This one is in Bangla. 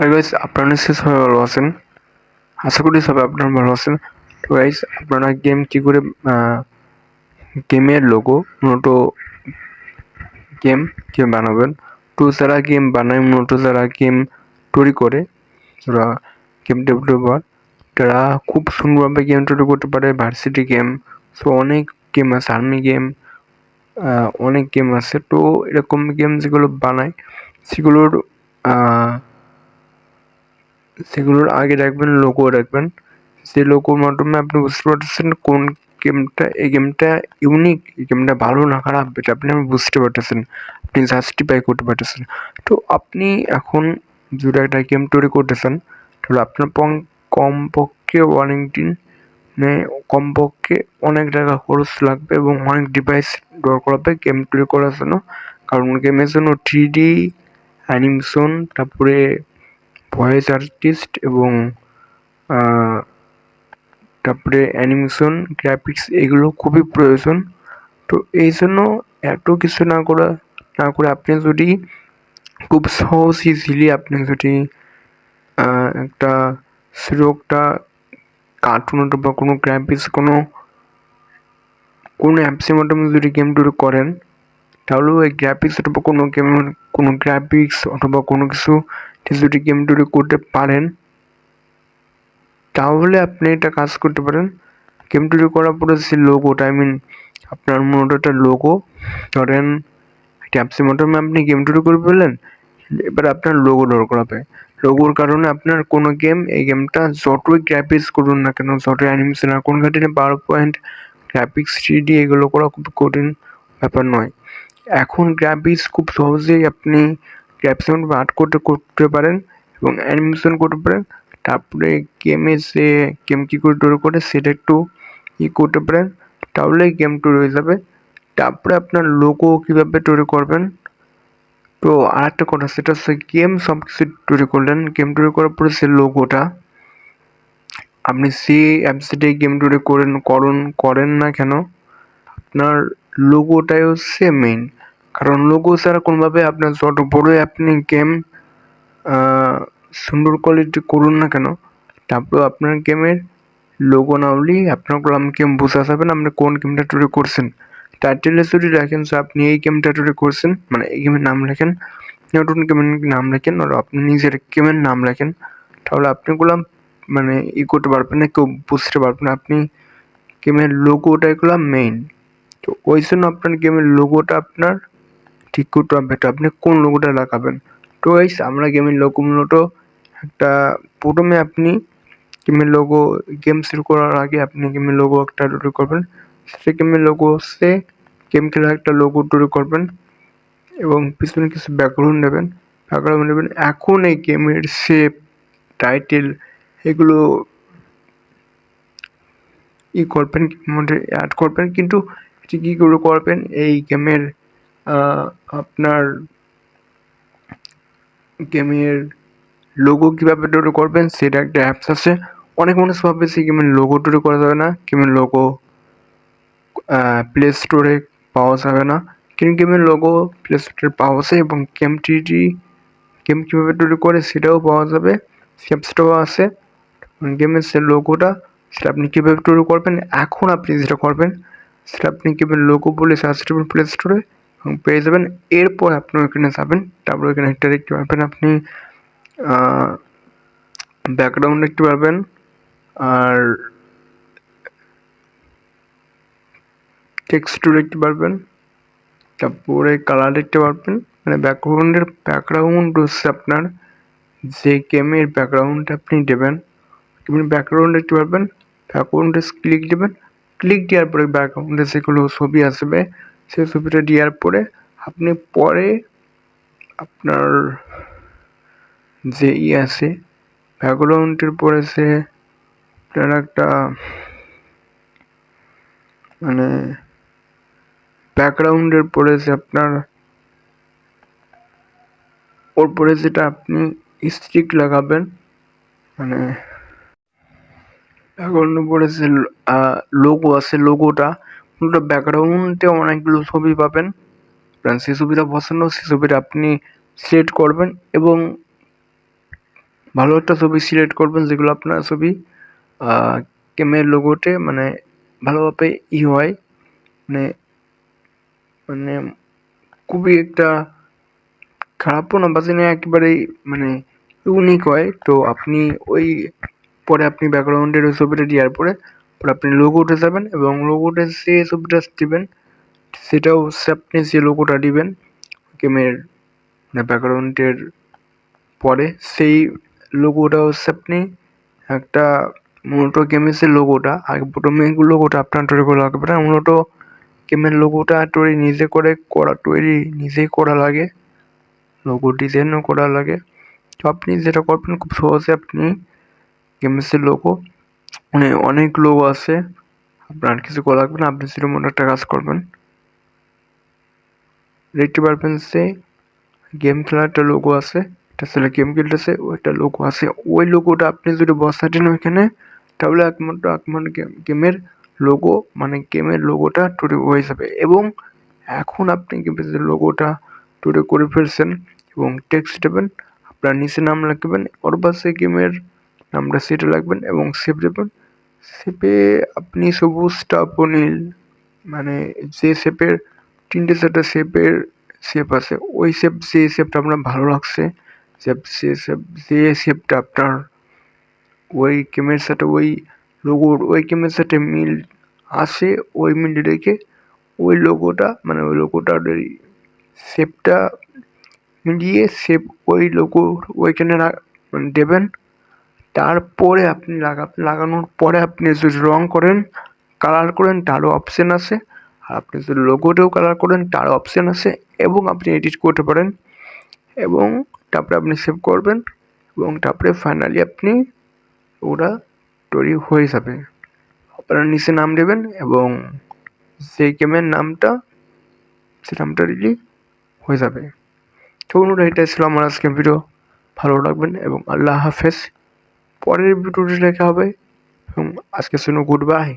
আর গাইস আপনারা নিশ্চয়ই সবাই ভালো আছেন। আশা করি সবাই আপনারা ভালো আছেন। তো গাইস আপনারা গেম কি করে গেমের লোগো মূলত গেম কে বানাবেন? তো যারা গেম বানায়, মূলত যারা গেম তৈরি করে, যারা গেম ডেভেলপার তারা খুব সুন্দরভাবে গেম তৈরি করতে পারে ভার্সিটি গেম সো অনেক গেম আছে আর্মি গেম অনেক গেম আছে। তো এরকম গেম যেগুলো বানায়, সেগুলোর সেগুলোর আগে রাখবেন লোগো রাখবেন। সেই লোগোর মাধ্যমে আপনি বুঝতে পারতেছেন কোন গেমটা এই গেমটা ইউনিক এই গেমটা ভালো না খারাপ, এটা আপনি বুঝতে পারতেছেন। আপনি জাস্টিফাই করতে পারতেছেন। তো আপনি এখন যদি একটা গেম তৈরি করতেছেন। তাহলে আপনার কমপক্ষে ওয়ারেন্টিন মানে কমপক্ষে অনেক টাকা খরচ লাগবে এবং অনেক ডিভাইস দরকার হবে গেম তৈরি করার জন্য। কারণ গেমের জন্য থ্রি ডি অ্যানিমেশন তারপরে ভয়েস আর্টিস্ট এবং তারপরে অ্যানিমেশন গ্রাফিক্স এগুলো খুবই প্রয়োজন। তো এই জন্য এত কিছু না করা, না করে আপনি যদি খুব সহজ ইজিলি আপনি যদি একটা শ্লোকটা কার্টুন বা কোনো গ্রাফিক্স কোনো কোনো অ্যাপসের মাধ্যমে যদি গেম টুরি করেন, তাহলেও ওই গ্রাফিক্স অথবা কোনো গেমের কোনো গ্রাফিক্স অথবা কোনো কিছু যদি গেম টুরি করতে পারেন, তাহলে আপনি এটা কাজ করতে পারেন। গেম তৈরি করার পরে যে লোগোটা আই মিন আপনার মূলত একটা লোগো ধরেন ট্যাপসের মাধ্যমে আপনি গেম তৈরি করে ফেললেন, এবার আপনার লোগো দরকার হবে। লোগোর কারণে আপনার কোনো গেম এই গেমটা যতই গ্রাফিক্স করুন না কেন, যতই অ্যানিমেশন কোনো ঘাটিনে বারো পয়েন্ট গ্রাফিক্স থ্রি এগুলো করা খুব কঠিন ব্যাপার নয়। এখন গ্রাফিক্স খুব সহজেই আপনি গ্রাফিক্স আর্ট করতে করতে পারেন এবং অ্যানিমেশন করতে পারেন। তারপরে গেমে সে গেম কী করে তৈরি করে সেটা একটু ই করতে পারেন। তাহলে গেম তৈরি হয়ে যাবে। তারপরে আপনার লোগো কীভাবে তৈরি করবেন? তো আর একটা কথা, সেটা হচ্ছে গেম সব কিছু তৈরি করলেন। গেম তৈরি করার পরে সে লোগোটা আপনি সে অ্যাপসেটে গেম তৈরি করেন, করুন, করেন না কেন, আপনার লোগোটাই হচ্ছে মেইন কারণ লোগো ছাড়া কোনোভাবে আপনার যত বড়োই আপনি গেম সুন্দর কোয়ালিটি করুন না কেন। তারপর আপনার গেমের লোগো না হলেই আপনার গেম বোঝা যাবে না আপনি কোন গেমটা তৈরি করছেন। টাইটেলে যদি রাখেন যে আপনি এই গেমটা তৈরি করছেন মানে এই গেমের নাম লেখেন, নতুন গেমের নাম লেখেন, আর আপনি নিজের গেমের নাম লেখেন। তাহলে আপনি গুলাম মানে ই করতে পারবেন না, কেউ বুঝতে পারবেন না। আপনি গেমের লোগোটা এগুলো মেইন তো ওই জন্য আপনার গেমের লোগোটা আপনার ঠিক করতে হবে তো আপনি কোন লোগোটা লাগাবেন? তো গাইস আমরা গেমের মূলত একটা, প্রথমে আপনি গেমের লোগো গেম শুরু করার আগে আপনি গেমের লোগো একটা তৈরি করবেন। সেটা গেমের লোগো হচ্ছে গেম খেলার একটা লোগো তৈরি করবেন এবং পিছনে কিছু ব্যাকগ্রাউন্ড নেবেন। ব্যাকগ্রাউন্ড নেবেন। এখন এই গেমের শেপ টাইটেল এগুলো ই করবেন, মধ্যে অ্যাড করবেন। কিন্তু এটি কী করে করবেন? এই গেমের আপনার গেমের লোগো কীভাবে তৈরি করবেন, সেটা একটা অ্যাপস আছে। অনেক মানুষ ভাবে সেই গেমের লোগো তৈরি করা যাবে না গেমের লোগো প্লে স্টোরে পাওয়া যাবে না। কিন্তু গেমের লোগো প্লে স্টোরে পাওয়া যায় এবং গেম টিডি গেম কীভাবে তৈরি করে সেটাও পাওয়া যাবে। অ্যাপসটাও আছে। গেমের সে লোগোটা সেটা আপনি কীভাবে তৈরি করবেন, এখন আপনি যেটা করবেন, সেটা আপনি কীভাবে লোগো বলে সার্চ করবেন প্লে স্টোরে পেয়ে যাবেন। এরপর আপনি ওইখানে যাবেন। তারপর ওইখানে একটা দেখতে পারবেন আপনি ব্যাকগ্রাউন্ড দেখতে পারবেন আর টেক্সটও দেখতে পারবেন। তারপরে কালার দেখতে পারবেন। মানে ব্যাকগ্রাউন্ডের ব্যাকগ্রাউন্ড হচ্ছে আপনার যে গেমের ব্যাকগ্রাউন্ড আপনি দেবেন। আপনি ব্যাকগ্রাউন্ড দেখতে পারবেন। ব্যাকগ্রাউন্ডে ক্লিক দেবেন। ক্লিক দেওয়ার পরে ব্যাকগ্রাউন্ডে যেগুলো ছবি আসবে সেই ছবিটা দেওয়ার পরে আপনি পরে আপনার যে ই আছে ব্যাকগ্রাউন্ডের পরে সে আপনার একটা মানে ব্যাকগ্রাউন্ডের পরে যে আপনার, ওর পরে যেটা আপনি স্টিক লাগাবেন মানে ব্যাকগ্রাউন্ডের পরে যে লোগো আছে লোগোটা ওটা ব্যাকগ্রাউন্ডে অনেকগুলো ছবি পাবেন। সেই ছবিটা পছন্দ সেই ছবিটা আপনি সিলেক্ট করবেন এবং ভালো একটা ছবি সিলেক্ট করবেন, যেগুলো আপনার ছবি গেমের লোগোতে মানে ভালোভাবে ই হয়। মানে মানে খুবই একটা খারাপও না, বাজে না, একেবারেই মানে ইউনিক হয়। তো আপনি ওই পরে আপনি ব্যাকগ্রাউন্ডের ওই ছবিটা দেওয়ার পরে পরে আপনি লোগো উঠে যাবেন এবং লোগো উঠে যে ছবিটা দিবেন, সেটাও হচ্ছে আপনি যে লোগোটা দিবেন গেমের ব্যাকগ্রাউন্ডের পরে সেই লোগোটা হচ্ছে আপনি একটা মূলত গেমের যে লোগোটা আগে প্রথমে লোগোটা আপনার তৈরি করা লাগবে না, মূলত গেমের লোগোটা তৈরি নিজে করে করা, তৈরি নিজেই করা লাগে লোগো ডিজাইনও করা লাগে। তো আপনি যেটা করবেন, খুব সহজে আপনি গেমসের লোগো মানে অনেক লোগো আছে। আপনার কিছু করা লাগবে না, আপনি সেরকম একটা কাজ করবেন। দেখতে পারবেন যে গেম খেলার একটা লোগো আছে এটা ছেলে গেম খেলতেছে ওইটা লোগো আছে। ওই লোগোটা আপনি যদি বসাতেন ওইখানে, তাহলে একমাত্র একমাত্র গেমের লোগো মানে গেমের লোগোটা তৈরি হয়ে যাবে। এবং এখন আপনি গেমের যে লোগোটা তৈরি করে ফেলছেন এবং টেক্সট দেবেন, আপনার নিচে নাম লিখবেন, ওর পাশে গেমের নামটা সেটা লাগবেন এবং সেভ দেবেন সেভে আপনি সবুজ টাপ নীল মানে যে শেপের তিনটে চারটে শেপের শেপ আছে, ওই শেপ যে শেপটা আপনার ভালো লাগছে শেপ সে শেপ যে শেপটা আপনার ওই গেমের সাথে, ওই লোগোর, ওই গেমের সাথে মিল আসে ওই মিল রেখে ওই লোগোটা মানে ওই লোগোটার ওই শেপটা মিলিয়ে শেপ ওই লোগো ওইখানে মানে দেবেন তারপরে আপনি লাগা, লাগানোর পরে আপনি যদি রং করেন কালার করেন, তারও অপশান আছে। আর আপনি যদি লোগোটাও কালার করেন, তারও অপশান আছে এবং আপনি এডিট করতে পারেন। এবং তারপরে আপনি সেভ করবেন এবং তারপরে ফাইনালি আপনি ওরা তৈরি হয়ে যাবে। আপনার নিচে নাম দেবেন এবং সেই গেমের নামটা, সে নামটা দিলেই হয়ে যাবে। তো বন্ধুরা, এটাই ছিল আমার আজকের ভিডিও ভালো রাখবেন এবং আল্লাহ হাফেজ। পরের ভিডিওটি দেখা হবে। এবং আজকের জন্য গুড বাই